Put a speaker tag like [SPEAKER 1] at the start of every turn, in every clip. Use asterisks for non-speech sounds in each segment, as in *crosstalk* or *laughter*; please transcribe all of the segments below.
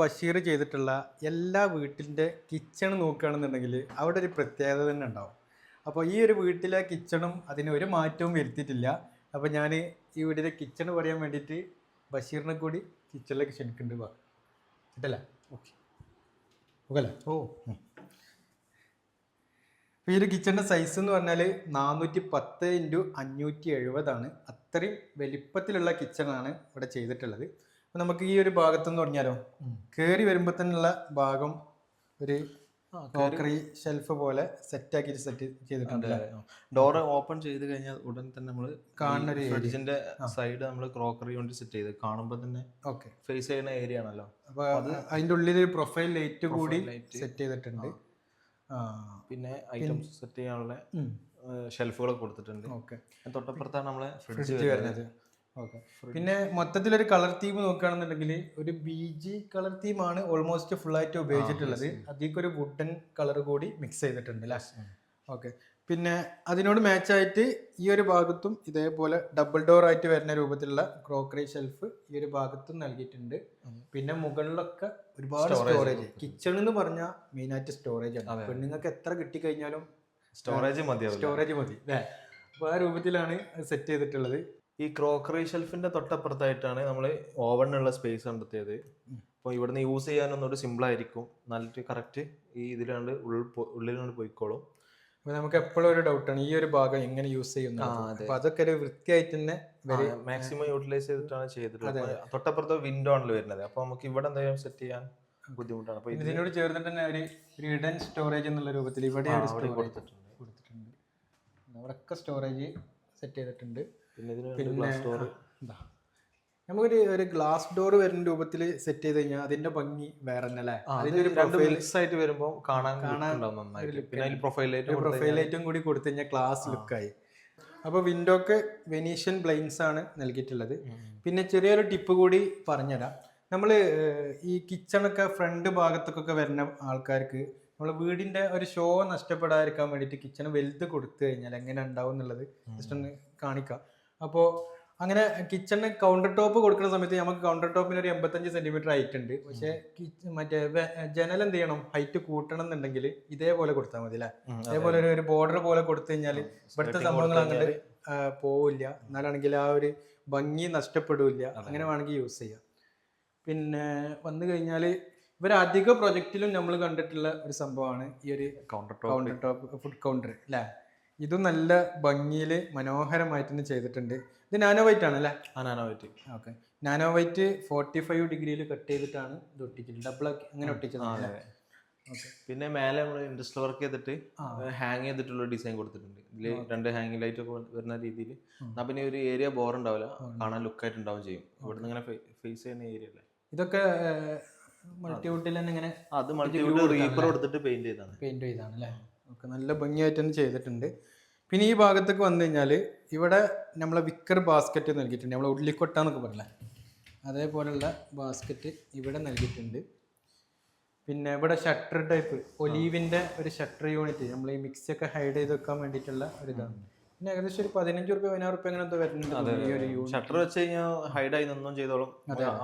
[SPEAKER 1] ബഷീർ ചെയ്തിട്ടുള്ള എല്ലാ വീട്ടിന്റെ കിച്ചൺ നോക്കുകയാണെന്നുണ്ടെങ്കിൽ അവിടെ ഒരു പ്രത്യേകത തന്നെ ഉണ്ടാവും. അപ്പോൾ ഈ ഒരു വീട്ടിലെ കിച്ചണും അതിന് ഒരു മാറ്റവും വരുത്തിയിട്ടില്ല. അപ്പോൾ ഞാൻ ഈ വീടിന്റെ കിച്ചൺ പറയാൻ വേണ്ടിയിട്ട് ബഷീറിനെ കൂടി കിച്ചണിലേക്ക് ക്ഷണിക്കുന്നുണ്ട്. വാ. കേട്ടല്ലേ? ഓക്കെ. ഓക്കെ അല്ലേ
[SPEAKER 2] ഓ
[SPEAKER 1] അപ്പോൾ ഈ ഒരു കിച്ചണിന്റെ സൈസ് എന്ന് പറഞ്ഞാൽ നാനൂറ്റി പത്ത് ഇന്റു അഞ്ഞൂറ്റി എഴുപതാണ് അത്രയും വലിപ്പത്തിലുള്ള കിച്ചണാണ് ഇവിടെ ചെയ്തിട്ടുള്ളത്. നമുക്ക് ഈ ഒരു ഭാഗത്ത് എന്ന് പറഞ്ഞാലോ കേറി വരുമ്പോൾ തന്നെയുള്ള ഭാഗം ഒരു ക്രോക്കറി ഷെൽഫ് പോലെ സെറ്റ് ആക്കി സെറ്റ് ചെയ്തിട്ടുണ്ട്
[SPEAKER 2] ഡോർ ഓപ്പൺ ചെയ്ത് കഴിഞ്ഞാൽ ഉടൻ തന്നെ നമ്മൾ
[SPEAKER 1] കാണുന്ന ഒരു
[SPEAKER 2] ഫ്രിഡ്ജിന്റെ സൈഡ് നമ്മൾ ക്രോക്കറി കൊണ്ട് സെറ്റ് ചെയ്ത് കാണുമ്പോൾ തന്നെ
[SPEAKER 1] ഓക്കെ
[SPEAKER 2] ഫേസ് ചെയ്യുന്ന ഏരിയ ആണല്ലോ.
[SPEAKER 1] അപ്പൊ അത് അതിന്റെ ഉള്ളിൽ ഒരു പ്രൊഫൈൽ ലൈറ്റ് കൂടി സെറ്റ് ചെയ്തിട്ടുണ്ട്.
[SPEAKER 2] പിന്നെ ഐറ്റംസ് സെറ്റ് ചെയ്യാനുള്ള
[SPEAKER 1] ഷെൽഫുകൾ
[SPEAKER 2] ഷെൽഫുകളൊക്കെ കൊടുത്തിട്ടുണ്ട്.
[SPEAKER 1] ഓക്കെ
[SPEAKER 2] തൊട്ടപ്പുറത്താണ് നമ്മളെ ഫ്രിഡ്ജ്
[SPEAKER 1] വരുന്നത്. ഓക്കെ പിന്നെ മൊത്തത്തിലൊരു കളർ തീം നോക്കുകയാണെന്നുണ്ടെങ്കിൽ ഒരു ബി ജി കളർ തീമാണ് ഓൾമോസ്റ്റ് ഫുൾ ആയിട്ട് ഉപയോഗിച്ചിട്ടുള്ളത്. അതിലേക്ക് ഒരു വുഡൻ കളർ കൂടി മിക്സ് ചെയ്തിട്ടുണ്ട് അല്ലേ ഓക്കെ പിന്നെ അതിനോട് മാച്ച് ആയിട്ട് ഈ ഒരു ഭാഗത്തും ഇതേപോലെ ഡബിൾ ഡോർ ആയിട്ട് വരുന്ന രൂപത്തിലുള്ള ക്രോക്കറി ഷെൽഫ് ഈ ഒരു ഭാഗത്തും നൽകിയിട്ടുണ്ട്. പിന്നെ മുകളിലൊക്കെ ഒരുപാട് സ്റ്റോറേജ് കിച്ചൺ എന്ന് പറഞ്ഞാൽ മെയിൻ ആയിട്ട് സ്റ്റോറേജ് ആണ്. പെണ്ണുങ്ങൾക്ക് എത്ര കിട്ടിക്കഴിഞ്ഞാലും
[SPEAKER 2] സ്റ്റോറേജ് മതി
[SPEAKER 1] സ്റ്റോറേജ് മതി അല്ലേ അപ്പോൾ ആ രൂപത്തിലാണ് സെറ്റ് ചെയ്തിട്ടുള്ളത്.
[SPEAKER 2] ഈ ക്രോക്കറി ഷെൽഫിന്റെ തൊട്ടപ്പുറത്തായിട്ടാണ് നമ്മൾ ഓവണിനുള്ള സ്പേസ് കണ്ടെത്തിയത്. അപ്പോൾ ഇവിടുന്ന് യൂസ് ചെയ്യാൻ ഒന്നുകൂടി സിമ്പിൾ ആയിരിക്കും. നല്ല കറക്റ്റ് ഈ ഇതിലാണ്ട് ഉള്ളിലാണ്ട് പോയിക്കോളും.
[SPEAKER 1] അപ്പോൾ നമുക്ക് എപ്പോഴും ഒരു ഡൗട്ടാണ് ഈ ഒരു ഭാഗം എങ്ങനെ യൂസ് ചെയ്യുന്നു അപ്പൊ അതൊക്കെ ഒരു വൃത്തിയായിട്ട് തന്നെ
[SPEAKER 2] മാക്സിമം യൂട്ടിലൈസ് ചെയ്തിട്ടാണ് ചെയ്തിട്ടുള്ളത്. തൊട്ടപ്പുറത്ത് വിൻഡോ ആണല്ലോ വരുന്നത്. അപ്പൊ നമുക്ക് ഇവിടെ എന്തെങ്കിലും സെറ്റ് ചെയ്യാൻ ബുദ്ധിമുട്ടാണ്. അപ്പൊ ഇത്
[SPEAKER 1] ഇതിനോട് ചേർന്നിട്ട് തന്നെ ഒരു ഹിഡൻ സ്റ്റോറേജ് എന്നുള്ള രൂപത്തിൽ ഇവിടെ
[SPEAKER 2] കൊടുത്തിട്ടുണ്ട്.
[SPEAKER 1] കൊടുത്തിട്ടുണ്ട്. അവിടെയൊക്കെ സ്റ്റോറേജ് സെറ്റ് ചെയ്തിട്ടുണ്ട്.
[SPEAKER 2] പിന്നെ
[SPEAKER 1] എന്താ നമുക്കൊരു ഒരു ഗ്ലാസ് ഡോർ വരുന്ന രൂപത്തിൽ സെറ്റ് ചെയ്ത് കഴിഞ്ഞാൽ അതിന്റെ ഭംഗി വേറെ തന്നെ അല്ലേ അതിന്റെ ഒരു
[SPEAKER 2] പ്രൊഫൈൽ ആയിട്ട് വരുമ്പോൾ കാണാൻ കാണാൻ
[SPEAKER 1] പ്രൊഫൈൽ ലൈറ്റും കൂടി കൊടുത്തു കഴിഞ്ഞാൽ ക്ലാസ് ലുക്കായി അപ്പോൾ വിൻഡോക്ക് വെനീഷ്യൻ ബ്ലൈൻസ് ആണ് നൽകിയിട്ടുള്ളത്. പിന്നെ ചെറിയൊരു ടിപ്പ് കൂടി പറഞ്ഞുതരാം. നമ്മൾ ഈ കിച്ചണൊക്കെ ഫ്രണ്ട് ഭാഗത്തൊക്കെ വരുന്ന ആൾക്കാർക്ക് നമ്മൾ വീടിന്റെ ഒരു ഷോ നഷ്ടപ്പെടാതിരിക്കാൻ വേണ്ടിയിട്ട് കിച്ചൺ വലുത് കൊടുത്തു കഴിഞ്ഞാൽ എങ്ങനെ ഉണ്ടാവും എന്നുള്ളത് ജസ്റ്റ് ഒന്ന് കാണിക്കാം. അപ്പോൾ അങ്ങനെ കിച്ചണിന് കൗണ്ടർ ടോപ്പ് കൊടുക്കുന്ന സമയത്ത് നമുക്ക് കൗണ്ടർ ടോപ്പിന് ഒരു എൺപത്തഞ്ച് സെന്റിമീറ്റർ ഹൈറ്റ് ഉണ്ട്. പക്ഷേ മറ്റേ ജനൽ എന്ത് ചെയ്യണം? ഹൈറ്റ് കൂട്ടണം എന്നുണ്ടെങ്കിൽ ഇതേപോലെ കൊടുത്താൽ മതി അല്ലേ? അതേപോലെ ഒരു ബോർഡർ പോലെ കൊടുത്തു കഴിഞ്ഞാൽ ഇവിടുത്തെ സംഭവങ്ങൾ അങ്ങോട്ട് പോവില്ല. എന്നാലാണെങ്കിൽ ആ ഒരു ഭംഗി നഷ്ടപ്പെടില്ല. അങ്ങനെ വേണമെങ്കിൽ യൂസ് ചെയ്യാം. പിന്നെ വന്നു കഴിഞ്ഞാൽ ഇവർ അധിക പ്രൊജക്റ്റിലും നമ്മൾ കണ്ടിട്ടുള്ള ഒരു സംഭവമാണ് ഈ ഒരു
[SPEAKER 2] counter
[SPEAKER 1] counter top food counter അല്ലേ? ഇതും നല്ല ഭംഗിയിൽ മനോഹരമായിട്ട് തന്നെ ചെയ്തിട്ടുണ്ട്. ഇത് നാനോ വൈറ്റ് ആണ് അല്ലേ?
[SPEAKER 2] White.
[SPEAKER 1] Okay. Nano white forty five ഡിഗ്രിയിൽ കട്ട് ചെയ്തിട്ടാണ് ഇത് ഒട്ടിച്ചത് ഡബിൾ അങ്ങനെ ഒട്ടിച്ചതാണ്
[SPEAKER 2] പിന്നെ മേലെ നമ്മൾ ഇൻഡസ്ട്രി വർക്ക് ചെയ്തിട്ട് ഹാങ് ചെയ്തിട്ടുള്ള ഡിസൈൻ കൊടുത്തിട്ടുണ്ട്. ഇതിൽ രണ്ട് ഹാങ്ങിങ് ലൈറ്റ് ഒക്കെ വരുന്ന രീതിയിൽ എന്നാ പിന്നെ ഒരു ഏരിയ ബോർ ഉണ്ടാവില്ല. കാണാൻ ലുക്ക് ആയിട്ട് ഉണ്ടാവും ചെയ്യും. ഇവിടുന്ന് ഇങ്ങനെ ഫേസ് ചെയ്യുന്ന ഏരിയ അല്ലേ?
[SPEAKER 1] ഇതൊക്കെ മൾട്ടിവുഡിൽ തന്നെ ഇങ്ങനെ
[SPEAKER 2] അത് മൾട്ടി മൾട്ടിവുഡ് റീപ്പർ കൊടുത്തിട്ട് പെയിന്റ് ചെയ്താണ്
[SPEAKER 1] പെയിന്റ് ചെയ്താണ് അല്ലേ? ഓക്കെ നല്ല ഭംഗിയായിട്ട് തന്നെ ചെയ്തിട്ടുണ്ട്. പിന്നെ ഈ ഭാഗത്തേക്ക് വന്നു കഴിഞ്ഞാൽ ഇവിടെ നമ്മളെ വിക്കർ ബാസ്ക്കറ്റ് നൽകിയിട്ടുണ്ട്. നമ്മളെ ഉള്ളിക്കൊട്ട എന്നൊക്കെ പറയില്ല? അതേപോലെയുള്ള ബാസ്ക്കറ്റ് ഇവിടെ നൽകിയിട്ടുണ്ട്. പിന്നെ ഇവിടെ ഷട്ടർ ടൈപ്പ് ഒലീവിന്റെ ഒരു ഷട്ടർ യൂണിറ്റ് നമ്മൾ ഈ മിക്സി ഒക്കെ ഹൈഡ് ചെയ്ത് വെക്കാൻ വേണ്ടിയിട്ടുള്ള ഒരു ഇതാണ്. പിന്നെ ഏകദേശം ഒരു പതിനഞ്ച് റുപ്യ പതിനാറ് റുപ്യ അങ്ങനെ എന്തോ വരുന്നുണ്ട് ഈ ഒരു യൂണിറ്റ്
[SPEAKER 2] ഷട്ടർ വെച്ച് കഴിഞ്ഞാൽ ഹൈഡായി നിന്നും ചെയ്തോളും.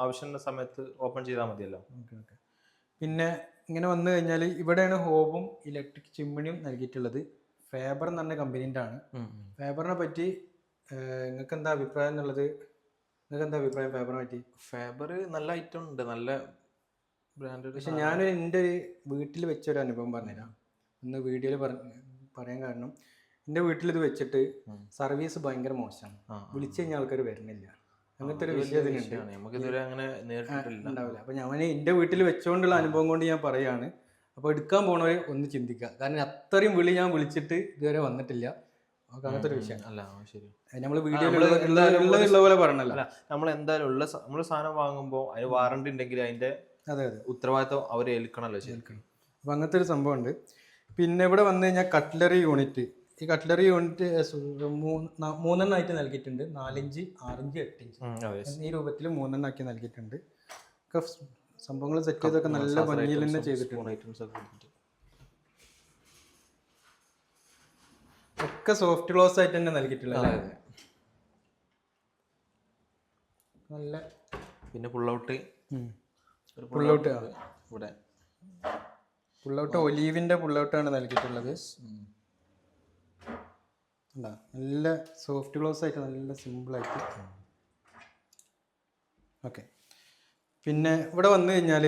[SPEAKER 2] ആവശ്യമുള്ള സമയത്ത് ഓപ്പൺ ചെയ്താൽ മതിയല്ലോ.
[SPEAKER 1] Okay okay. പിന്നെ ഇങ്ങനെ വന്നു കഴിഞ്ഞാൽ ഇവിടെയാണ് ഹോബും ഇലക്ട്രിക് ചിമ്മിണിയും നൽകിയിട്ടുള്ളത്. ഫേബർ എന്ന് പറഞ്ഞ കമ്പനീന്റെ ആണ്. ഫേബറിനെ പറ്റി നിങ്ങൾക്ക് എന്താ അഭിപ്രായം എന്നുള്ളത്? നിങ്ങൾക്ക് എന്താ അഭിപ്രായം ഫേബറിനെ പറ്റി?
[SPEAKER 2] ഫേബർ നല്ല ഐറ്റം ഉണ്ട്. നല്ല ബ്രാൻഡ്
[SPEAKER 1] പക്ഷെ ഞാൻ എന്റെ ഒരു വീട്ടിൽ വെച്ചൊരു അനുഭവം പറഞ്ഞുതരാം. ഒന്ന് വീഡിയോയിൽ പറയാൻ കാരണം എന്റെ വീട്ടിൽ ഇത് വെച്ചിട്ട് സർവീസ് ഭയങ്കര മോശമാണ്. വിളിച്ചു കഴിഞ്ഞാൽ ആൾക്കാർ വരുന്നില്ല. അങ്ങനത്തെ ഒരു വിഷയം ഇതിനുണ്ട്
[SPEAKER 2] നമുക്ക് ഇതുവരെ അങ്ങനെ നേരിട്ടിട്ടില്ല
[SPEAKER 1] ഉണ്ടാവില്ല. അപ്പൊ ഞാൻ എന്റെ വീട്ടിൽ വെച്ചുകൊണ്ടുള്ള അനുഭവം കൊണ്ട് ഞാൻ പറയാണ്. അപ്പോൾ എടുക്കാൻ പോണവരെ ഒന്ന് ചിന്തിക്കുക. കാരണം അത്രയും വിളി ഞാൻ വിളിച്ചിട്ട് ഇതുവരെ വന്നിട്ടില്ല. അങ്ങനത്തെ ഒരു വിഷയം
[SPEAKER 2] അല്ല ശരി.
[SPEAKER 1] നമ്മൾ ഉള്ള പോലെ പറഞ്ഞല്ലോ.
[SPEAKER 2] നമ്മൾ എന്തായാലും ഉള്ള നമ്മൾ സാധനം വാങ്ങുമ്പോൾ അതിന് വാറണ്ടി ഉണ്ടെങ്കിൽ അതിന്റെ
[SPEAKER 1] അതെ അതെ.
[SPEAKER 2] ഉത്തരവാദിത്വം അവരെ ഏൽക്കണമല്ലോ ശരി.
[SPEAKER 1] അപ്പം അങ്ങനത്തെ ഒരു സംഭവം ഉണ്ട് പിന്നെ ഇവിടെ വന്നു കഴിഞ്ഞാൽ കട്ട്ലറി യൂണിറ്റ് ഈ കട്ട്ലറി യൂണിറ്റ് മൂന്നെണ്ണം ആയിട്ട് നൽകിയിട്ടുണ്ട്. നാലിഞ്ച് ആറിഞ്ച് എട്ടിഞ്ച്. ഈ രൂപത്തിൽ മൂന്നെണ്ണമാക്കി നൽകിയിട്ടുണ്ട്. ഒക്കെ സംഭവങ്ങൾ സെറ്റ് ചെയ്തൊക്കെ നല്ല ഭംഗിയിൽ തന്നെ ചെയ്തിട്ടുണ്ട്.
[SPEAKER 2] ഐറ്റംസ് ഒക്കെ
[SPEAKER 1] സോഫ്റ്റ് ക്ലോസ് ആയിട്ട് തന്നെ നൽകിയിട്ടുള്ളത് നല്ല
[SPEAKER 2] പിന്നെ പുള്ളൗട്ട്
[SPEAKER 1] പുള്ളൗട്ട്
[SPEAKER 2] ഇവിടെ.
[SPEAKER 1] പുള്ളൗട്ട് ഒലീവിന്റെ പുള്ളൗട്ടാണ് നൽകിയിട്ടുള്ളത്? നല്ല സോഫ്റ്റ് ഗ്ലോസ് ആയിട്ട് നല്ല സിമ്പിളായിട്ട് ഓക്കെ പിന്നെ ഇവിടെ വന്നു കഴിഞ്ഞാൽ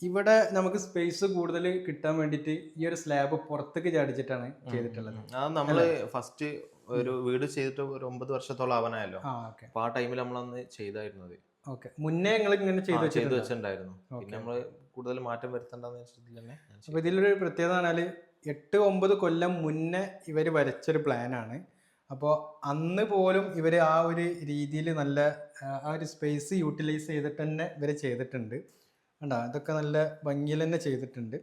[SPEAKER 1] ഇവിടെ നമുക്ക് സ്പേസ് കൂടുതൽ കിട്ടാൻ വേണ്ടിയിട്ട് ഈ ഒരു സ്ലാബ് പുറത്തേക്ക് ചാടിച്ചിട്ടാണ് ചെയ്തിട്ടുള്ളത്.
[SPEAKER 2] നമ്മൾ നമ്മൾ ഫസ്റ്റ് ഒരു വീട് ചെയ്തിട്ട് ഒരു ഒമ്പത് വർഷത്തോളം ആവാനായല്ലോ.
[SPEAKER 1] ആ ടൈമിൽ
[SPEAKER 2] അപ്പൊ ആ ടൈമിൽ നമ്മളന്ന് ചെയ്തായിരുന്നത്
[SPEAKER 1] ഓക്കെ മുന്നേ ഞങ്ങൾ ഇങ്ങനെ ചെയ്ത്
[SPEAKER 2] ചെയ്തു
[SPEAKER 1] വെച്ചിട്ടുണ്ട്?
[SPEAKER 2] വെച്ചിട്ടുണ്ടായിരുന്നു. പിന്നെ നമ്മൾ കൂടുതൽ മാറ്റം വരുത്തണ്ടെന്ന് വെച്ചിട്ട് തന്നെ ഞാൻ
[SPEAKER 1] അപ്പോൾ ഇതിലൊരു പ്രത്യേകത എട്ട് ഒമ്പത് കൊല്ലം മുന്നേ ഇവർ വരച്ചൊരു പ്ലാനാണ്. അപ്പോൾ അന്ന് പോലും ഇവർ ആ ഒരു രീതിയിൽ നല്ല ആ, ഒരു സ്പേസ് യൂട്ടിലൈസ് ചെയ്തിട്ട് തന്നെ ഇവർ ചെയ്തിട്ടുണ്ട്. കണ്ടോ? അതൊക്കെ നല്ല ഭംഗിയിൽ തന്നെ ചെയ്തിട്ടുണ്ട്.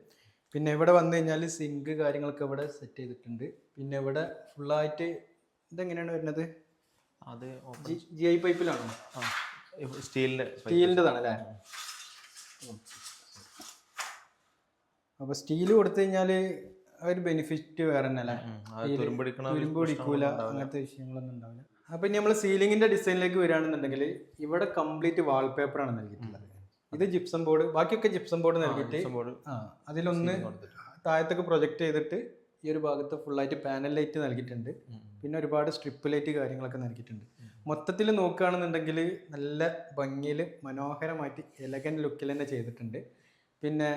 [SPEAKER 1] പിന്നെ ഇവിടെ വന്നു കഴിഞ്ഞാൽ സിങ്ക് കാര്യങ്ങളൊക്കെ ഇവിടെ സെറ്റ് ചെയ്തിട്ടുണ്ട്. പിന്നെ ഇവിടെ ഫുള്ളായിട്ട് ഇതെങ്ങനെയാണ് വരുന്നത്?
[SPEAKER 2] അത്
[SPEAKER 1] ജി ജി ഐ പൈപ്പിലാണോ?
[SPEAKER 2] സ്റ്റീലിന്റെ
[SPEAKER 1] സ്റ്റീലിന്റെതാണ് അല്ലേ? അപ്പോൾ സ്റ്റീൽ കൊടുത്തു കഴിഞ്ഞാൽ ഒരു ബെനിഫിറ്റ് വേറെ തന്നെ അല്ലേ
[SPEAKER 2] തുരുമ്പടിക്കണ ഒരു
[SPEAKER 1] തുരുമ്പ് പിടിക്കൂല അങ്ങനത്തെ വിഷയങ്ങളൊന്നും ഉണ്ടാവില്ല. അപ്പൊ ഇനി നമ്മൾ സീലിംഗിന്റെ ഡിസൈനിലേക്ക് വരികയാണെന്നുണ്ടെങ്കിൽ ഇവിടെ കംപ്ലീറ്റ് വാൾപേപ്പർ ആണ് നൽകിയിട്ടുള്ളത് ഇത് ജിപ്സം ബോർഡ് ബാക്കിയൊക്കെ ജിപ്സം ബോർഡ് നൽകിയിട്ട് ആ അതിലൊന്ന് താഴത്തൊക്കെ പ്രൊജക്ട് ചെയ്തിട്ട് ഈ ഒരു ഭാഗത്ത് ഫുള്ളായിട്ട് പാനൽ ലൈറ്റ് നൽകിയിട്ടുണ്ട്. പിന്നെ ഒരുപാട് സ്ട്രിപ്പ് ലൈറ്റ് കാര്യങ്ങളൊക്കെ നൽകിയിട്ടുണ്ട്. മൊത്തത്തിൽ നോക്കുകയാണെന്നുണ്ടെങ്കിൽ നല്ല ഭംഗിയിൽ മനോഹരമായിട്ട് എലഗൻ ലുക്കിൽ തന്നെ ചെയ്തിട്ടുണ്ട്. പിന്നെ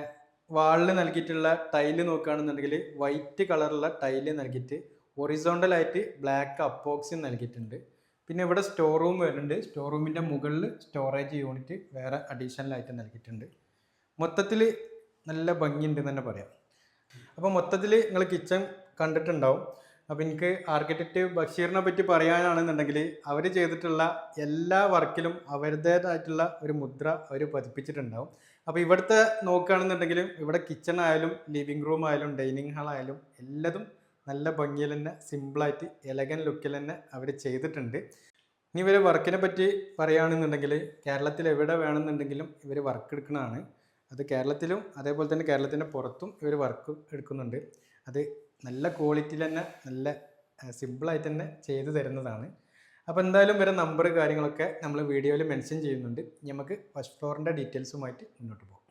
[SPEAKER 1] വാളിൽ നൽകിയിട്ടുള്ള ടൈൽ നോക്കുകയാണെന്നുണ്ടെങ്കിൽ വൈറ്റ് കളറുള്ള ടൈൽ നൽകിയിട്ട് ഒറിസോണ്ടൽ ആയിട്ട് ബ്ലാക്ക് അപ്പോക്സി നൽകിയിട്ടുണ്ട്. പിന്നെ ഇവിടെ സ്റ്റോർ റൂം വരുന്നുണ്ട്. സ്റ്റോർ റൂമിന്റെ മുകളിൽ സ്റ്റോറേജ് യൂണിറ്റ് വേറെ അഡീഷണൽ ആയിട്ട് നൽകിയിട്ടുണ്ട്. മൊത്തത്തിൽ നല്ല ഭംഗിയുണ്ട് എന്ന് തന്നെ പറയാം. അപ്പോൾ മൊത്തത്തിൽ നിങ്ങൾ കിച്ചൺ കണ്ടിട്ടുണ്ടാവും. അപ്പോൾ എനിക്ക് ആർക്കിടെക്റ്റ് ബഷീറിനെ പറ്റി പറയാനാണെന്നുണ്ടെങ്കിൽ അവർ ചെയ്തിട്ടുള്ള എല്ലാ വർക്കിലും അവരുടേതായിട്ടുള്ള ഒരു മുദ്ര അവർ പതിപ്പിച്ചിട്ടുണ്ടാവും. അപ്പോൾ ഇവിടുത്തെ നോക്കുകയാണെന്നുണ്ടെങ്കിലും ഇവിടെ കിച്ചൺ ആയാലും ലിവിങ് റൂം ആയാലും ഡൈനിങ് ഹാൾ ആയാലും എല്ലാതും നല്ല ഭംഗിയിൽ തന്നെ സിമ്പിളായിട്ട് എലഗൻ ലുക്കിൽ തന്നെ അവർ ചെയ്തിട്ടുണ്ട്. ഇനി ഇവർ വർക്കിനെ പറ്റി പറയുകയാണെന്നുണ്ടെങ്കിൽ കേരളത്തിൽ എവിടെ വേണമെന്നുണ്ടെങ്കിലും ഇവർ വർക്ക് എടുക്കുന്നതാണ്. അത് കേരളത്തിലും അതേപോലെ തന്നെ കേരളത്തിന്റെ പുറത്തും ഇവർ വർക്ക് എടുക്കുന്നുണ്ട്. അത് നല്ല ക്വാളിറ്റിയിൽ തന്നെ നല്ല സിമ്പിളായിട്ട് തന്നെ ചെയ്തു തരുന്നതാണ്. അപ്പോൾ എന്തായാലും വരെ നമ്പർ കാര്യങ്ങളൊക്കെ നമ്മൾ വീഡിയോയിൽ മെൻഷൻ ചെയ്യുന്നുണ്ട്. നമുക്ക് ഫസ്റ്റ് ഫ്ലോറിന്റെ ഡീറ്റെയിൽസുമായിട്ട് മുന്നോട്ട് പോകും.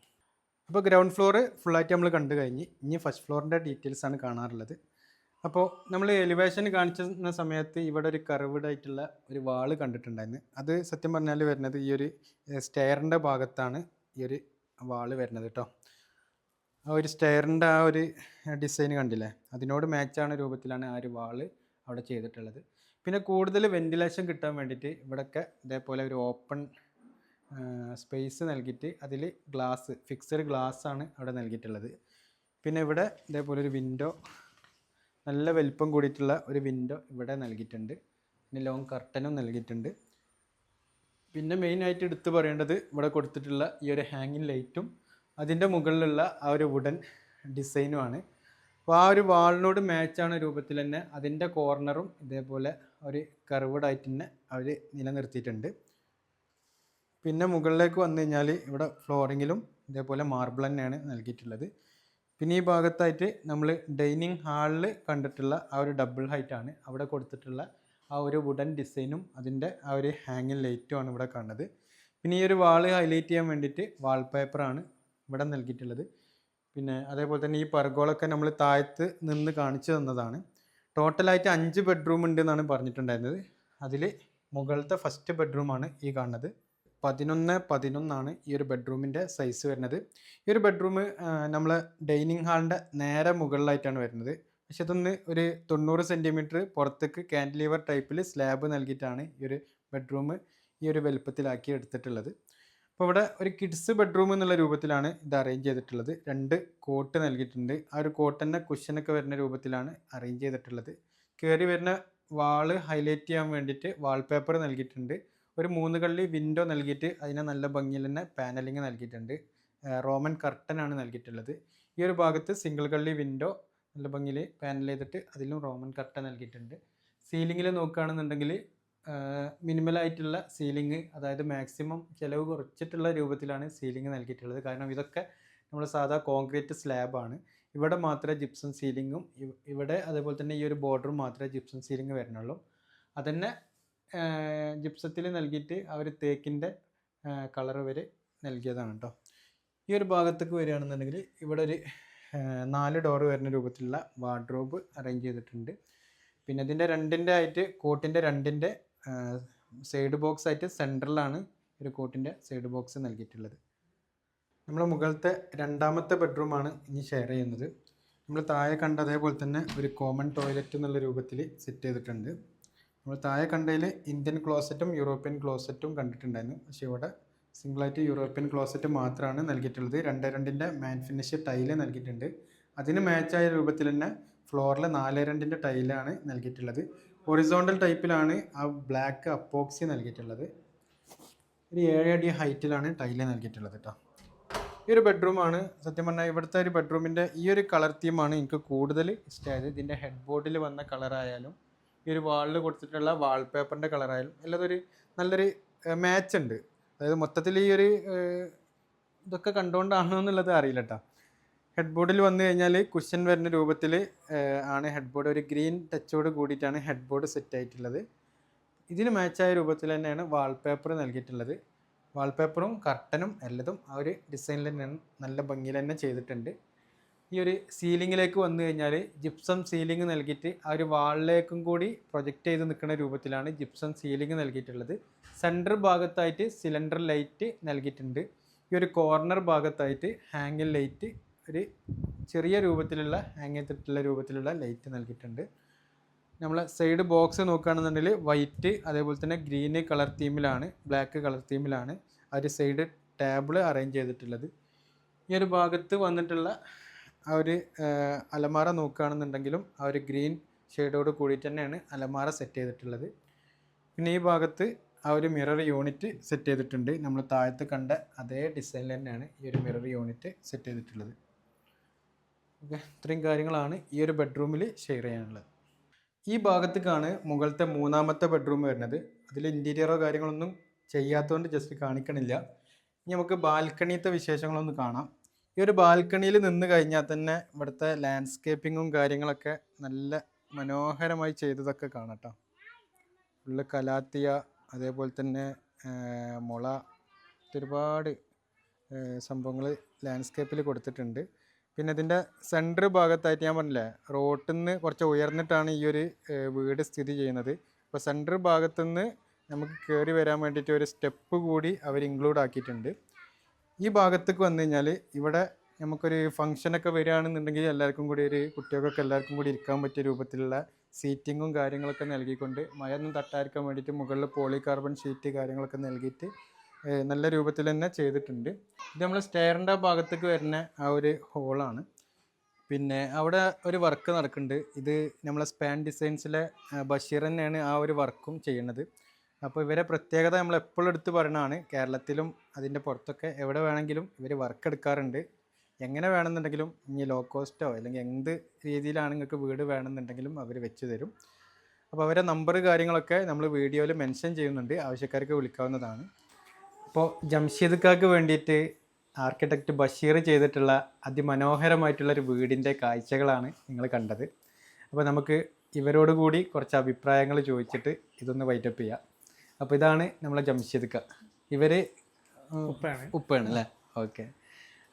[SPEAKER 1] അപ്പോൾ ഗ്രൗണ്ട് ഫ്ലോർ ഫുള്ളായിട്ട് നമ്മൾ കണ്ടു കഴിഞ്ഞ് ഇനി ഫസ്റ്റ് ഫ്ലോറിന്റെ ഡീറ്റെയിൽസ് ആണ് കാണാറുള്ളത്. അപ്പോൾ നമ്മൾ എലിവേഷൻ കാണിച്ചിരുന്ന സമയത്ത് ഇവിടെ ഒരു കർവ്ഡ് ആയിട്ടുള്ള ഒരു വാൾ കണ്ടിട്ടുണ്ടായിരുന്നു. അത് സത്യം പറഞ്ഞാൽ വരുന്നത് ഈ ഒരു സ്റ്റെയറിന്റെ ഭാഗത്താണ് ഈ ഒരു വാൾ വരുന്നത് കേട്ടോ ആ ഒരു സ്റ്റെയറിന്റെ ആ ഒരു ഡിസൈൻ കണ്ടില്ലേ? അതിനോട് മാച്ചാണ് രൂപത്തിലാണ് ആ ഒരു വാൾ അവിടെ ചെയ്തിട്ടുള്ളത്. പിന്നെ കൂടുതൽ വെന്റിലേഷൻ കിട്ടാൻ വേണ്ടിയിട്ട് ഇവിടെയൊക്കെ ഇതേപോലെ ഒരു ഓപ്പൺ സ്പേസ് നൽകിയിട്ട് അതിൽ ഗ്ലാസ് ഫിക്സഡ് ഗ്ലാസ് ആണ് അവിടെ നൽകിയിട്ടുള്ളത്. പിന്നെ ഇവിടെ ഇതേപോലെ ഒരു വിൻഡോ നല്ല വലിപ്പം കൂടിയിട്ടുള്ള ഒരു വിൻഡോ ഇവിടെ നൽകിയിട്ടുണ്ട്. പിന്നെ ലോങ് കർട്ടനും നൽകിയിട്ടുണ്ട്. പിന്നെ മെയിനായിട്ട് എടുത്തു പറയേണ്ടത് ഇവിടെ കൊടുത്തിട്ടുള്ള ഈ ഒരു ഹാങ്ങിങ് ലൈറ്റും അതിന്റെ മുകളിലുള്ള ആ ഒരു വുഡൻ ഡിസൈനുമാണ് അപ്പോൾ ആ ഒരു വാളിനോട് മാച്ചാണ് രൂപത്തിൽ തന്നെ അതിന്റെ കോർണറും ഇതേപോലെ ഒരു കർവ്ഡ് ആയിട്ട് തന്നെ അവർ നിലനിർത്തിയിട്ടുണ്ട്. പിന്നെ മുകളിലേക്ക് വന്നു കഴിഞ്ഞാൽ ഇവിടെ ഫ്ലോറിങ്ങിലും ഇതേപോലെ മാർബിൾ തന്നെയാണ് നൽകിയിട്ടുള്ളത്. പിന്നെ ഈ ഭാഗത്തായിട്ട് നമ്മൾ ഡൈനിങ് ഹാളിൽ കണ്ടിട്ടുള്ള ആ ഒരു ഡബിൾ ഹൈറ്റ് ആണ് അവിടെ കൊടുത്തിട്ടുള്ള ആ ഒരു വുഡൻ ഡിസൈനും അതിന്റെ ആ ഒരു ഹാങ്ങിങ് ലൈറ്റും ആണ് ഇവിടെ കാണുന്നത്. പിന്നെ ഈ ഒരു വാൾ ഹൈലൈറ്റ് ചെയ്യാൻ വേണ്ടിയിട്ട് വാൾപേപ്പറാണ് ഇവിടെ നൽകിയിട്ടുള്ളത്. പിന്നെ അതേപോലെ തന്നെ ഈ പർഗോളൊക്കെ നമ്മൾ താഴത്ത് നിന്ന് കാണിച്ചു തന്നതാണ്. ടോട്ടലായിട്ട് അഞ്ച് ബെഡ്റൂം ഉണ്ട് എന്നാണ് പറഞ്ഞിട്ടുണ്ടായിരുന്നത്. അതിൽ മുകളിലത്തെ ഫസ്റ്റ് ബെഡ്റൂമാണ് ഈ കാണുന്നത്. പതിനൊന്ന് പതിനൊന്നാണ് ഈ ഒരു ബെഡ്റൂമിന്റെ സൈസ് വരുന്നത്. ഈ ഒരു ബെഡ്റൂം നമ്മൾ ഡൈനിങ് ഹാളിന്റെ നേരെ മുകളിലായിട്ടാണ് വരുന്നത്. പക്ഷെ ഇതൊന്ന് ഒരു തൊണ്ണൂറ് സെന്റിമീറ്റർ പുറത്തേക്ക് കാൻഡിലീവർ ടൈപ്പിൽ സ്ലാബ് നൽകിയിട്ടാണ് ഈ ഒരു ബെഡ്റൂം ഈ ഒരു വലുപ്പത്തിലാക്കി എടുത്തിട്ടുള്ളത്. അപ്പോൾ ഇവിടെ ഒരു കിഡ്സ് ബെഡ്റൂം എന്നുള്ള രൂപത്തിലാണ് ഇത് അറേഞ്ച് ചെയ്തിട്ടുള്ളത്. രണ്ട് കോട്ട് നൽകിയിട്ടുണ്ട്. ആ ഒരു കോട്ടന്റെ കുഷനൊക്കെ വരുന്ന രൂപത്തിലാണ് അറേഞ്ച് ചെയ്തിട്ടുള്ളത്. കയറി വരുന്ന വാൾ ഹൈലൈറ്റ് ചെയ്യാൻ വേണ്ടിയിട്ട് വാൾപേപ്പർ നൽകിയിട്ടുണ്ട്. ഒരു മൂന്ന് കള്ളി വിൻഡോ നൽകിയിട്ട് അതിനെ നല്ല ഭംഗിയിൽ തന്നെ പാനലിങ് നൽകിയിട്ടുണ്ട്. റോമൻ കർട്ടൻ ആണ് നൽകിയിട്ടുള്ളത്. ഈ ഒരു ഭാഗത്ത് സിംഗിൾ കള്ളി വിൻഡോ നല്ല ഭംഗിയിൽ പാനൽ ചെയ്തിട്ട് അതിലും റോമൻ കർട്ടൻ നൽകിയിട്ടുണ്ട്. സീലിങ്ങിൽ നോക്കുകയാണെന്നുണ്ടെങ്കിൽ മിനിമലായിട്ടുള്ള സീലിംഗ് അതായത് മാക്സിമം ചിലവ് കുറച്ചിട്ടുള്ള രൂപത്തിലാണ് സീലിംഗ് നൽകിയിട്ടുള്ളത്. കാരണം ഇതൊക്കെ നമ്മൾ സാധാ കോൺക്രീറ്റ് സ്ലാബാണ് ഇവിടെ മാത്രമേ ജിപ്സം സീലിങ്ങും ഇവിടെ അതേപോലെ തന്നെ ഈ ഒരു ബോർഡറും മാത്രമേ ജിപ്സം സീലിംഗ് വരുന്നുള്ളൂ. അതന്നെ ജിപ്സത്തിൽ നൽകിയിട്ട് അവർ തേക്കിന്റെ കളർ വരെ നൽകിയതാണ് കേട്ടോ ഈ ഒരു ഭാഗത്തേക്ക് വരികയാണെന്നുണ്ടെങ്കിൽ ഇവിടെ ഒരു നാല് ഡോറ് വരുന്ന രൂപത്തിലുള്ള വാർഡ്രോബ് അറേഞ്ച് ചെയ്തിട്ടുണ്ട്. പിന്നെ ഇതിന്റെ രണ്ടിന്റെ ആയിട്ട് കോട്ടിന്റെ രണ്ടിന്റെ സൈഡ് ബോക്സ് ആയിട്ട് സെൻട്രലാണ് ഒരു കോട്ടിന്റെ സൈഡ് ബോക്സ് നൽകിയിട്ടുള്ളത്. നമ്മൾ മുകളിലത്തെ രണ്ടാമത്തെ ബെഡ്റൂമാണ് ഇനി ഷെയർ ചെയ്യുന്നത്. നമ്മൾ താഴെ കണ്ട അതേപോലെ തന്നെ ഒരു കോമൺ ടോയ്ലറ്റ് എന്നുള്ള രൂപത്തിൽ സെറ്റ് ചെയ്തിട്ടുണ്ട്. നമ്മൾ താഴെ കണ്ടതിൽ ഇന്ത്യൻ ക്ലോസറ്റും യൂറോപ്യൻ ക്ലോസറ്റും കണ്ടിട്ടുണ്ടായിരുന്നു. പക്ഷേ ഇവിടെ സിംഗിളായിട്ട് യൂറോപ്യൻ ക്ലോസറ്റ് മാത്രമാണ് നൽകിയിട്ടുള്ളത്. രണ്ട് രണ്ടിന്റെ മാൻ ഫിനിഷ് ടൈൽ നൽകിയിട്ടുണ്ട്. അതിന് മാച്ചായ രൂപത്തിൽ തന്നെ ഫ്ലോറിൽ നാല് രണ്ടിന്റെ ടൈലാണ് നൽകിയിട്ടുള്ളത്. ഒറിസോണ്ടൽ ടൈപ്പിലാണ് ആ ബ്ലാക്ക് അപ്പോക്സി നൽകിയിട്ടുള്ളത്. ഒരു ഏഴ് അടി ഹൈറ്റിലാണ് ടൈൽ നൽകിയിട്ടുള്ളത് കേട്ടോ ഈ ഒരു ബെഡ്റൂമാണ് സത്യം പറഞ്ഞാൽ ഇവിടുത്തെ ഒരു ബെഡ്റൂമിന്റെ ഈ ഒരു കളർ തീമാണ് എനിക്ക് കൂടുതൽ ഇഷ്ടമായത് ഇതിന്റെ ഹെഡ് ബോർഡിൽ വന്ന കളറായാലും ഈ ഒരു വാളിൽ കൊടുത്തിട്ടുള്ള വാൾപേപ്പറിന്റെ കളറായാലും എല്ലാം ഒരു നല്ലൊരു മാച്ച് ഉണ്ട്. അതായത് മൊത്തത്തിൽ ഈ ഒരു ഇതൊക്കെ കണ്ടുകൊണ്ടാണോ എന്നുള്ളത് അറിയില്ല കേട്ടോ ഹെഡ് ബോർഡിൽ വന്നു കഴിഞ്ഞാൽ കുഷൻ വരുന്ന രൂപത്തിൽ ആണ് ഹെഡ് ബോർഡ് ഒരു ഗ്രീൻ ടച്ചോട് കൂടിയിട്ടാണ് ഹെഡ് ബോർഡ് സെറ്റ് ആയിട്ടുള്ളത്. ഇതിന് മാച്ചായ രൂപത്തിൽ തന്നെയാണ് വാൾപേപ്പർ നൽകിയിട്ടുള്ളത്. വാൾപേപ്പറും കർട്ടനും എല്ലതും ആ ഒരു ഡിസൈനിൽ തന്നെയാണ് നല്ല ഭംഗിയിൽ തന്നെ ചെയ്തിട്ടുണ്ട്. ഈ ഒരു സീലിങ്ങിലേക്ക് വന്നു കഴിഞ്ഞാൽ ജിപ്സം സീലിംഗ് നൽകിയിട്ട് ആ ഒരു വാളിലേക്കും കൂടി പ്രൊജക്റ്റ് ചെയ്ത് നിൽക്കുന്ന രൂപത്തിലാണ് ജിപ്സം സീലിംഗ് നൽകിയിട്ടുള്ളത്. സെന്റർ ഭാഗത്തായിട്ട് സിലിണ്ടർ ലൈറ്റ് നൽകിയിട്ടുണ്ട്. ഈ ഒരു കോർണർ ഭാഗത്തായിട്ട് ഹാങ്ങിൽ ലൈറ്റ് ഒരു ചെറിയ രൂപത്തിലുള്ള ഹാങ് ചെയ്തിട്ടുള്ള രൂപത്തിലുള്ള ലൈറ്റ് നൽകിയിട്ടുണ്ട്. നമ്മൾ സൈഡ് ബോക്സ് നോക്കുകയാണെന്നുണ്ടെങ്കിൽ വൈറ്റ് അതേപോലെ തന്നെ ഗ്രീന് കളർ തീമിലാണ് ബ്ലാക്ക് കളർ തീമിലാണ് ഒരു സൈഡ് ടേബിൾ അറേഞ്ച് ചെയ്തിട്ടുള്ളത്. ഈ ഒരു ഭാഗത്ത് വന്നിട്ടുള്ള ആ ഒരു അലമാര നോക്കുകയാണെന്നുണ്ടെങ്കിലും ആ ഒരു ഗ്രീൻ ഷെയ്ഡോട് കൂടിയിട്ട് തന്നെയാണ് അലമാര സെറ്റ് ചെയ്തിട്ടുള്ളത്. പിന്നെ ഈ ഭാഗത്ത് ആ ഒരു മിറർ യൂണിറ്റ് സെറ്റ് ചെയ്തിട്ടുണ്ട്. നമ്മൾ താഴത്ത് കണ്ട അതേ ഡിസൈനിൽ തന്നെയാണ് ഈ ഒരു മിറർ യൂണിറ്റ് സെറ്റ് ചെയ്തിട്ടുള്ളത്. ഓക്കെ ഇത്രയും കാര്യങ്ങളാണ് ഈ ഒരു ബെഡ്റൂമിൽ ഷെയർ ചെയ്യാനുള്ളത്. ഈ ഭാഗത്തേക്കാണ് മുകളിലത്തെ മൂന്നാമത്തെ ബെഡ്റൂം വരുന്നത്. അതിൽ ഇന്റീരിയറോ കാര്യങ്ങളൊന്നും ചെയ്യാത്തതുകൊണ്ട് ജസ്റ്റ് കാണിക്കണില്ല. ഇനി നമുക്ക് ബാൽക്കണിയത്തെ വിശേഷങ്ങളൊന്ന് കാണാം. ഈ ഒരു ബാൽക്കണിയിൽ നിന്ന് കഴിഞ്ഞാൽ തന്നെ ഇവിടുത്തെ ലാൻഡ്സ്കേപ്പിങ്ങും കാര്യങ്ങളൊക്കെ നല്ല മനോഹരമായി ചെയ്തതൊക്കെ കാണാം ഫുള്ള് കലാത്തിയ അതേപോലെ തന്നെ മുള ഒരുപാട് സംഭവങ്ങൾ ലാൻഡ്സ്കേപ്പിൽ കൊടുത്തിട്ടുണ്ട്. പിന്നെ ഇതിന്റെ സെന്റർ ഭാഗത്തായിട്ട് ഞാൻ പറഞ്ഞില്ലേ റോട്ടിൽ നിന്ന് കുറച്ച് ഉയർന്നിട്ടാണ് ഈ ഒരു വീട് സ്ഥിതി ചെയ്യുന്നത്. അപ്പോൾ സെന്റർ ഭാഗത്തു നിന്ന് നമുക്ക് കയറി വരാൻ വേണ്ടിയിട്ട് ഒരു സ്റ്റെപ്പ് കൂടി അവർ ഇൻക്ലൂഡ് ആക്കിയിട്ടുണ്ട്. ഈ ഭാഗത്തേക്ക് വന്നു കഴിഞ്ഞാൽ ഇവിടെ നമുക്കൊരു ഫംഗ്ഷനൊക്കെ വരികയാണെന്നുണ്ടെങ്കിൽ എല്ലാവർക്കും കൂടി ഒരു കുട്ടികൾക്കൊക്കെ എല്ലാവർക്കും കൂടി ഇരിക്കാൻ പറ്റിയ രൂപത്തിലുള്ള സീറ്റിങ്ങും കാര്യങ്ങളൊക്കെ നൽകിക്കൊണ്ട് മഴയൊന്നും തട്ടാതിരിക്കാൻ വേണ്ടിയിട്ട് മുകളിൽ പോളി കാർബൺ ഷീറ്റ് കാര്യങ്ങളൊക്കെ നൽകിയിട്ട് നല്ല രൂപത്തിൽ തന്നെ ചെയ്തിട്ടുണ്ട്. ഇത് നമ്മൾ സ്റ്റെയറിന്റെ ഭാഗത്തേക്ക് വരുന്ന ആ ഒരു ഹോളാണ് പിന്നെ അവിടെ ഒരു വർക്ക് നടക്കുന്നുണ്ട്. ഇത് നമ്മളെ സ്പാൻ ഡിസൈൻസിലെ ബഷീർ തന്നെയാണ് ആ ഒരു വർക്കും ചെയ്യുന്നത്. അപ്പോൾ ഇവരെ പ്രത്യേകത നമ്മൾ എപ്പോഴും എടുത്ത് പറയണതാണ് കേരളത്തിലും അതിന്റെ പുറത്തൊക്കെ എവിടെ വേണമെങ്കിലും ഇവർ വർക്ക് എടുക്കാറുണ്ട്. എങ്ങനെ വേണമെന്നുണ്ടെങ്കിലും ഇനി ലോ കോസ്റ്റോ അല്ലെങ്കിൽ എന്ത് രീതിയിലാണ് നിങ്ങൾക്ക് വീട് വേണമെന്നുണ്ടെങ്കിലും അവർ വെച്ച് തരും. അപ്പോൾ അവരെ നമ്പർ കാര്യങ്ങളൊക്കെ നമ്മൾ വീഡിയോയിൽ മെൻഷൻ ചെയ്യുന്നുണ്ട്. ആവശ്യക്കാർക്ക് വിളിക്കാവുന്നതാണ്. അപ്പോൾ ജംഷീദ് കാക്ക് വേണ്ടിയിട്ട് ആർക്കിടെക്റ്റ് ബഷീർ ചെയ്തിട്ടുള്ള അതിമനോഹരമായിട്ടുള്ള ഒരു വീടിന്റെ കാഴ്ചകളാണ് നിങ്ങൾ കണ്ടത്. അപ്പോൾ നമുക്ക് ഇവരോട് കൂടി കുറച്ച് അഭിപ്രായങ്ങൾ ചോദിച്ചിട്ട് ഇതൊന്ന് വൈറ്റപ്പ് ചെയ്യാം. അപ്പോൾ ഇതാണ് നമ്മളെ ജംഷീദ് ഖാ ഇവർ
[SPEAKER 3] ഉപ്പാണ്.
[SPEAKER 1] ഉപ്പാണ് അല്ലേ? ഓക്കെ.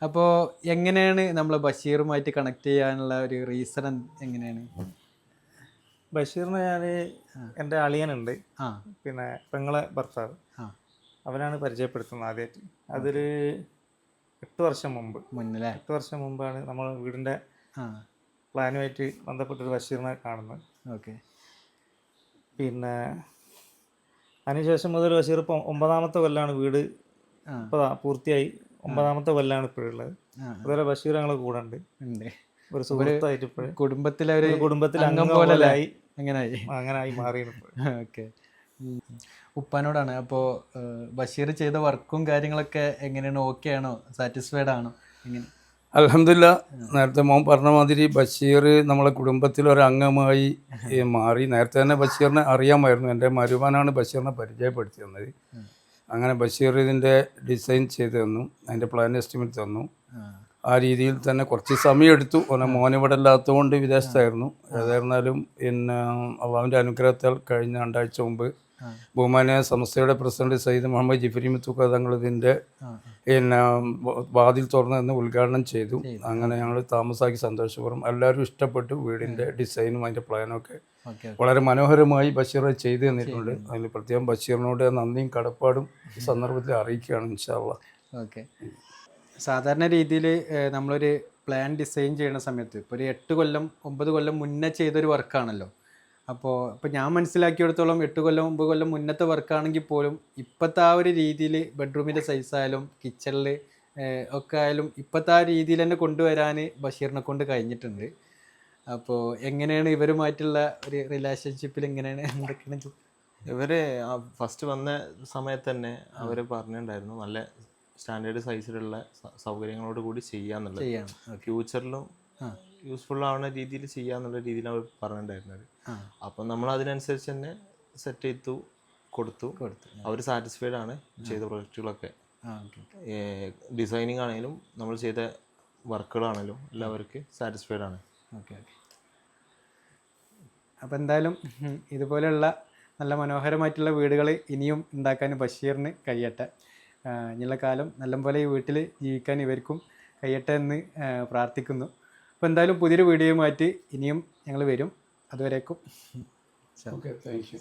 [SPEAKER 1] അപ്പോൾ എങ്ങനെയാണ് നമ്മൾ ബഷീറുമായിട്ട് കണക്ട് ചെയ്യാനുള്ള ഒരു റീസൺ എങ്ങനെയാണ്?
[SPEAKER 3] ബഷീറിന് ഞാൻ എന്റെ അളിയനുണ്ട്.
[SPEAKER 1] ആ.
[SPEAKER 3] പിന്നെ പെങ്ങളെ ഭർത്താവ്.
[SPEAKER 1] ആ.
[SPEAKER 3] അവനാണ് പരിചയപ്പെടുത്തുന്നത് ആദ്യമായിട്ട് അതൊരു എട്ട് വർഷം മുമ്പ്.
[SPEAKER 1] മുന്നിലെ?
[SPEAKER 3] എട്ട് വർഷം മുമ്പാണ് നമ്മൾ
[SPEAKER 1] വീടിന്റെ
[SPEAKER 3] പ്ലാനുമായിട്ട് ബന്ധപ്പെട്ടൊരു ബഷീറിനെ കാണുന്നത്.
[SPEAKER 1] ഓക്കെ.
[SPEAKER 3] പിന്നെ അതിനുശേഷം മുതൽ ബഷീർ ഇപ്പം ഒമ്പതാമത്തെ കൊല്ലാണ് വീട് ഇപ്പോൾ പൂർത്തിയായി. ഒമ്പതാമത്തെ കൊല്ലാണ് ഇപ്പോഴുള്ളത് അതുപോലെ ബഷീർ ഞങ്ങൾ കൂടെ ഉണ്ട്. ഒരു സുഹൃത്തായിട്ട് ഇപ്പോഴും.
[SPEAKER 1] കുടുംബത്തിലെ ഒരു
[SPEAKER 3] കുടുംബത്തിൽ
[SPEAKER 1] അംഗം പോലെ
[SPEAKER 3] അങ്ങനായി ആയി അങ്ങനെ ആയി മാറിയാണ് ഇപ്പോൾ
[SPEAKER 1] ഓക്കെ. ഉപ്പാനോടാണ്. അപ്പോൾ ബഷീർ ചെയ്ത വർക്കും കാര്യങ്ങളൊക്കെ എങ്ങനെയാണ്? ഓക്കെ ആണോ? സാറ്റിസ്ഫൈഡ് ആണോ? എങ്ങനെ?
[SPEAKER 4] അലഹമില്ല നേരത്തെ മോൻ പറഞ്ഞ മാതിരി ബഷീർ നമ്മളെ കുടുംബത്തിലെ ഒരു അംഗമായി മാറി. നേരത്തെ തന്നെ ബഷീറിനെ അറിയാമായിരുന്നു. എന്റെ മരുമാനാണ് ബഷീറിനെ പരിചയപ്പെടുത്തി തന്നത് അങ്ങനെ ബഷീർ ഇതിന്റെ ഡിസൈൻ ചെയ്ത് തന്നു. അതിന്റെ പ്ലാൻ എസ്റ്റിമേറ്റ് തന്നു.
[SPEAKER 1] ആ.
[SPEAKER 4] രീതിയിൽ തന്നെ കുറച്ച് സമയം എടുത്തു. ഓനെ മോൻ ഇവിടെ ഇല്ലാത്തതുകൊണ്ട് വിദേശത്തായിരുന്നു. ഏതായിരുന്നാലും പിന്നെ അള്ളാവിന്റെ അനുഗ്രഹത്താൽ കഴിഞ്ഞ രണ്ടാഴ്ച മുമ്പ് ബഹുമാന്യ സംസ്ഥയുടെ പ്രസിഡന്റ് സയ്യിദ് മുഹമ്മദ് ജിഫരി മിത്തുക്ക തങ്ങൾ ഇതിന്റെ പിന്നെ വാതിൽ തുറന്ന് നിന്ന് ഉദ്ഘാടനം ചെയ്തു. അങ്ങനെ ഞങ്ങൾ താമസാക്കി സന്തോഷപൂർവം. എല്ലാവരും ഇഷ്ടപ്പെട്ടു വീടിന്റെ ഡിസൈനും അതിന്റെ പ്ലാനും ഒക്കെ വളരെ മനോഹരമായി ബഷീർ ചെയ്ത് ചെയ്തു. തന്നിട്ടുണ്ട് അതിൽ പ്രത്യേകം ബഷീറിനോട് നന്ദിയും കടപ്പാടും ഈ സന്ദർഭത്തിൽ അറിയിക്കുകയാണ് ഇൻഷാള്ള
[SPEAKER 1] ഓക്കെ. സാധാരണ രീതിയിൽ നമ്മളൊരു പ്ലാൻ ഡിസൈൻ ചെയ്യുന്ന സമയത്ത് ഇപ്പോൾ ഒരു എട്ട് കൊല്ലം ഒമ്പത് കൊല്ലം മുന്നേ ചെയ്തൊരു വർക്കാണല്ലോ. അപ്പോൾ ഇപ്പോൾ ഞാൻ മനസ്സിലാക്കിയെടുത്തോളം എട്ട് കൊല്ലം ഒമ്പത് കൊല്ലം മുന്നത്തെ വർക്കാണെങ്കിൽ പോലും ഇപ്പോഴത്തെ ആ ഒരു രീതിയിൽ ബെഡ്റൂമിന്റെ സൈസായാലും കിച്ചണിൽ ഒക്കെ ആയാലും ഇപ്പോഴത്തെ ആ രീതിയിൽ തന്നെ കൊണ്ടുവരാൻ ബഷീറിനെ കൊണ്ട് കഴിഞ്ഞിട്ടുണ്ട്. അപ്പോൾ എങ്ങനെയാണ് ഇവരുമായിട്ടുള്ള ഒരു റിലേഷൻഷിപ്പിൽ എങ്ങനെയാണ് *laughs* എന്തൊക്കെയാണ് ഇവർ
[SPEAKER 2] ഇവർ ഫസ്റ്റ് വന്ന സമയത്ത് തന്നെ അവർ പറഞ്ഞിട്ടുണ്ടായിരുന്നു നല്ല സ്റ്റാൻഡേർഡ് സൈസിലുള്ള സൗകര്യങ്ങളോട് കൂടി ചെയ്യാന്നുള്ളത്. ഫ്യൂച്ചറിലും. യൂസ്ഫുൾ ആവുന്ന രീതിയിൽ ചെയ്യാന്നുള്ള രീതിയിലാണ് അവർ പറഞ്ഞിട്ടുണ്ടായിരുന്നത് അപ്പം നമ്മൾ അതിനനുസരിച്ച് തന്നെ സെറ്റ് ചെയ്തു കൊടുത്തു.
[SPEAKER 1] കൊടുത്തു.
[SPEAKER 2] അവർ സാറ്റിസ്ഫൈഡ് ആണ് ചെയ്ത പ്രൊജക്റ്റുകളൊക്കെ ഡിസൈനിങ് ആണെങ്കിലും നമ്മൾ ചെയ്ത വർക്കുകളാണെങ്കിലും എല്ലാവർക്ക് സാറ്റിസ്ഫൈഡ് ആണ്.
[SPEAKER 1] Okay okay. അപ്പോൾ എന്തായാലും ഇതുപോലെയുള്ള നല്ല മനോഹരമായിട്ടുള്ള വീടുകൾ ഇനിയും ഉണ്ടാക്കാൻ ബഷീറിന് കഴിയട്ടെ. ഇനിയുള്ള കാലം നല്ലപോലെ ഈ വീട്ടിൽ ജീവിക്കാൻ ഇവർക്കും കഴിയട്ടെ എന്ന് പ്രാർത്ഥിക്കുന്നു. അപ്പോൾ എന്തായാലും പുതിയൊരു വീഡിയോയുമായിട്ട് ഇനിയും ഞങ്ങൾ വരും. അതുവരേക്കും.
[SPEAKER 4] Okay thank you